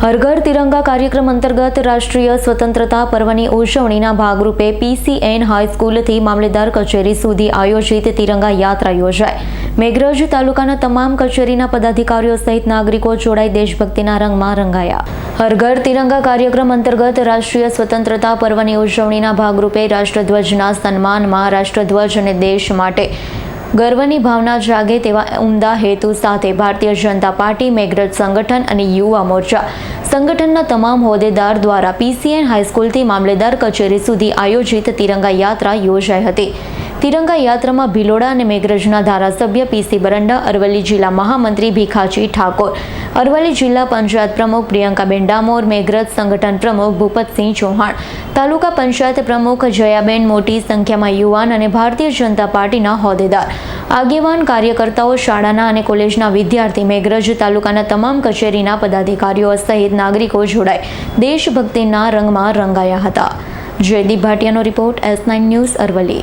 હર ઘર તિરંગા કાર્યક્રમ અંતર્ગત રાષ્ટ્રીય સ્વતંત્રતા પર્વની ઉજવણીના ભાગરૂપે પીસીએન હાઈસ્કૂલથી મામલેદાર કચેરી સુધી આયોજિત તિરંગા યાત્રા યોજાઈ. મેઘરજ તાલુકાના તમામ કચેરીના પદાધિકારીઓ સહિત નાગરિકો જોડાઈ દેશભક્તિના રંગમાં રંગાયા. હરઘર તિરંગા કાર્યક્રમ અંતર્ગત રાષ્ટ્રીય સ્વતંત્રતા પર્વની ઉજવણીના ભાગરૂપે રાષ્ટ્રધ્વજના સન્માનમાં રાષ્ટ્રધ્વજ અને દેશ માટે ગર્વની ભાવના જાગે તેવા ઉમદા હેતુ સાથે ભારતીય જનતા પાર્ટી, મેઘરજ સંગઠન અને યુવા મોરચા. સંગઠનના તમામ હોદ્દેદાર દ્વારા પીસીએન હાઈસ્કૂલથી મામલેદાર કચેરી સુધી આયોજિત તિરંગા યાત્રા યોજાઈ હતી. તિરંગા યાત્રામાં ભિલોડા અને મેઘરજના ધારાસભ્ય પીસી બરંડા, અરવલ્લી જિલ્લા મહામંત્રી ભીખાજી ઠાકોર, અરવલ્લી જિલ્લા પંચાયત પ્રમુખ પ્રિયંકાબેન ડામોર, મેઘરજ સંગઠન પ્રમુખ ભૂપતસિંહ ચૌહાણ, તાલુકા પંચાયત પ્રમુખ જયાબેન મોટી સંખ્યામાં યુવાન અને ભારતીય જનતા પાર્ટીના હોદ્દેદાર. આગેવાન કાર્યકર્તાઓ શાળાના અને કોલેજના વિદ્યાર્થી મેઘરજ તાલુકાના તમામ કચેરીના પદાધિકારીઓ સહિત નાગરિકો જોડાઈ દેશભક્તિના રંગમાં રંગાયા હતા. Jaydeep ભાટિયાનો report S nine news Aravalli.